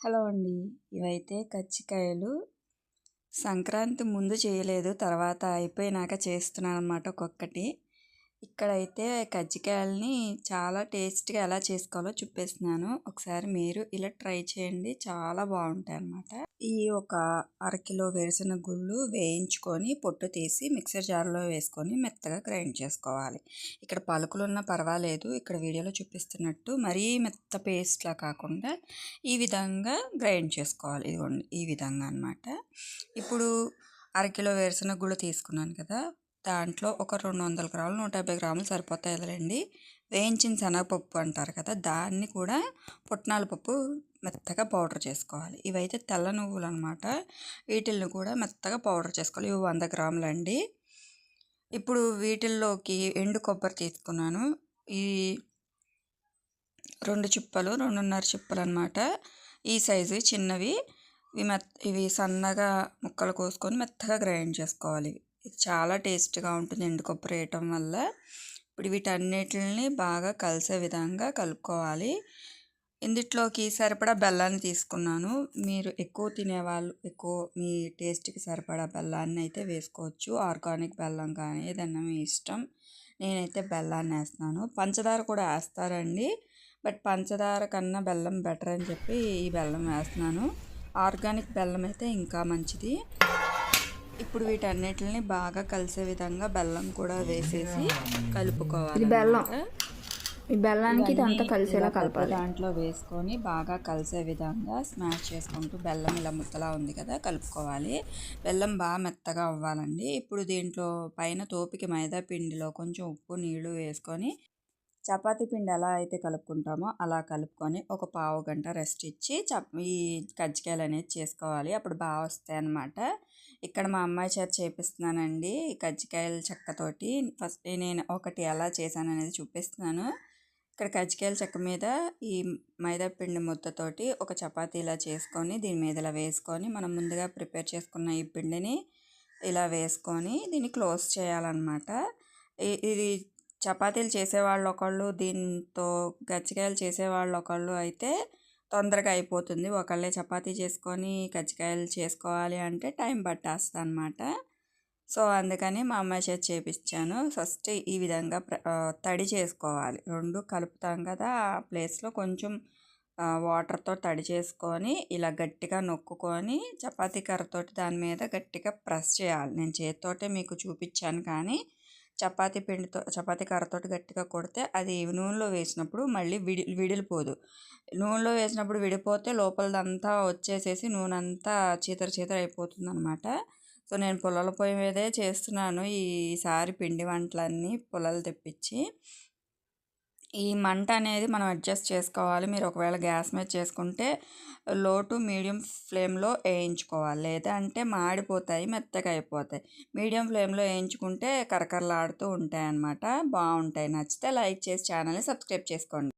Hello అండి. ఇవైతే కచ్చికాయలు. సంక్రాంతి ముందు చేయలేదు తర్వాత అయిపోయినాక చేస్తున్నాను అనమాట ఒక్కొక్కటి. ఇక్కడైతే కజ్జికాయలని చాలా టేస్ట్గా ఎలా చేసుకోవాలో చూపిస్తున్నాను. ఒకసారి మీరు ఇలా ట్రై చేయండి. చాలా బాగుంటాయి అన్నమాట. ఈ ఒక అరకిలో వేరుశనగ గుళ్ళు వేయించుకొని పొట్టు తీసి మిక్సర్ జార్లో వేసుకొని మెత్తగా గ్రైండ్ చేసుకోవాలి. ఇక్కడ పలుకులు ఉన్నా పర్వాలేదు. ఇక్కడ వీడియోలో చూపిస్తున్నట్టు మరీ మెత్త పేస్ట్లా కాకుండా ఈ విధంగా గ్రైండ్ చేసుకోవాలి. ఇదిగోండి ఈ విధంగా అనమాట ఇప్పుడు అరకిలో వేరుశనగ గుళ్ళు తీసుకున్నాను కదా. దాంట్లో ఒక రెండు వందల గ్రాములు నూట యాభై గ్రాములు సరిపోతాయి కదండి వేయించిన శనగపప్పు అంటారు కదా దాన్ని కూడా పుట్నాల పప్పు మెత్తగా పౌడర్ చేసుకోవాలి. ఇవైతే తెల్ల నువ్వులు అనమాట వీటిల్ని కూడా మెత్తగా పౌడర్ చేసుకోవాలి. ఇవి వంద గ్రాములు అండి ఇప్పుడు వీటిల్లోకి ఎండు కొబ్బరి తీసుకున్నాను. ఈ రెండు చిప్పలు రెండున్నర చిప్పలు అనమాట ఈ సైజు చిన్నవి. ఇవి మెత్త ఇవి సన్నగా ముక్కలు కోసుకొని మెత్తగా గ్రైండ్ చేసుకోవాలి. ఇది చాలా టేస్ట్గా ఉంటుంది ఎండు కొబ్బరి వేయటం వల్ల. ఇప్పుడు వీటన్నిటిని బాగా కలిసే విధంగా కలుపుకోవాలి. ఇందుట్లోకి సరిపడా బెల్లాన్ని తీసుకున్నాను. మీరు ఎక్కువ తినేవాళ్ళు ఎక్కువ మీ టేస్ట్కి సరిపడా బెల్లాన్ని అయితే వేసుకోవచ్చు. ఆర్గానిక్ బెల్లం కానీ ఏదన్నా మీ ఇష్టం నేనైతే బెల్లాన్ని వేస్తున్నాను. పంచదార కూడా వేస్తారండి. బట్ పంచదార కన్నా బెల్లం బెటర్ అని చెప్పి ఈ బెల్లం వేస్తున్నాను. ఆర్గానిక్ బెల్లం అయితే ఇంకా మంచిది. ఇప్పుడు వీటన్నిటిని బాగా కలిసే విధంగా బెల్లం కూడా వేసేసి కలుపుకోవాలి బెల్లం. ఈ బెల్లానికి ఇదంతా కలిసేలా కలపాలి. దాంట్లో వేసుకొని బాగా కలిసే విధంగా స్మాష్ చేసుకుంటూ బెల్లం ఇలా ముద్దలా ఉంది కదా కలుపుకోవాలి. బెల్లం బాగా మెత్తగా అవ్వాలండి. ఇప్పుడు దీంట్లో పైన తోపికి మైదా పిండిలో కొంచెం ఉప్పు నీళ్ళు వేసుకొని చపాతీ పిండి ఎలా అయితే కలుపుకుంటామో అలా కలుపుకొని ఒక పావు గంట రెస్ట్ ఇచ్చి చప్ ఈ కజ్జికాయలు అనేది చేసుకోవాలి. అప్పుడు బాగా వస్తాయి అన్నమాట. ఇక్కడ మా అమ్మాయి చేత చేపిస్తున్నానండి కజ్జికాయల చెక్కతోటి ఫస్ట్ నేను ఒకటి ఎలా చేశాను అనేది చూపిస్తున్నాను. ఇక్కడ కజ్జికాయల చెక్క మీద ఈ మైదా పిండి ముద్దతోటి ఒక చపాతీ ఇలా చేసుకొని దీని మీద ఇలా వేసుకొని మనం ముందుగా ప్రిపేర్ చేసుకున్న ఈ పిండిని ఇలా వేసుకొని దీన్ని క్లోజ్ చేయాలన్నమాట. ఇది చపాతీలు చేసేవాళ్ళు ఒకళ్ళు దీంతో గజ్జికాయలు చేసేవాళ్ళు ఒకళ్ళు అయితే తొందరగా అయిపోతుంది. ఒకళ్ళే చపాతీ చేసుకొని కజ్జికాయలు చేసుకోవాలి అంటే టైం పట్టేస్తుంది అనమాట సో అందుకని మా అమ్మాయి చేతి చేపించాను ఫస్ట్ ఈ విధంగా తడి చేసుకోవాలి. రెండు కలుపుతాం కదా ఆ ప్లేస్లో కొంచెం వాటర్తో తడి చేసుకొని ఇలా గట్టిగా నొక్కుకొని చపాతీ కర్రతోటి దాని మీద గట్టిగా ప్రెస్ చేయాలి. నేను చేతితోటే మీకు చూపించాను కానీ చపాతీ పిండితో చపాతీ కర్రతోటి గట్టిగా కొడితే అది నూనెలో వేసినప్పుడు మళ్ళీ విడి విడిలిపోదు నూనెలో వేసినప్పుడు విడిపోతే లోపలదంతా వచ్చేసేసి నూనె అంతా చీతర చీతర అయిపోతుంది అనమాట సో నేను పొలాల పొయ్యి మీదే చేస్తున్నాను. ఈసారి పిండి వంటలన్నీ పొలాలు తెప్పించి ఈ మంట అనేది మనం అడ్జస్ట్ చేసుకోవాలి. మీరు ఒకవేళ గ్యాస్ మీద చేసుకుంటే లో టు మీడియం ఫ్లేమ్లో వేయించుకోవాలి. లేదా అంటే మాడిపోతాయి మెత్తగా అయిపోతాయి. మీడియం ఫ్లేమ్లో వేయించుకుంటే కరకరలాడుతూ ఉంటాయి అన్నమాట బాగుంటాయి. నచ్చితే లైక్ చేసి ఛానల్ని సబ్స్క్రైబ్ చేసుకోండి.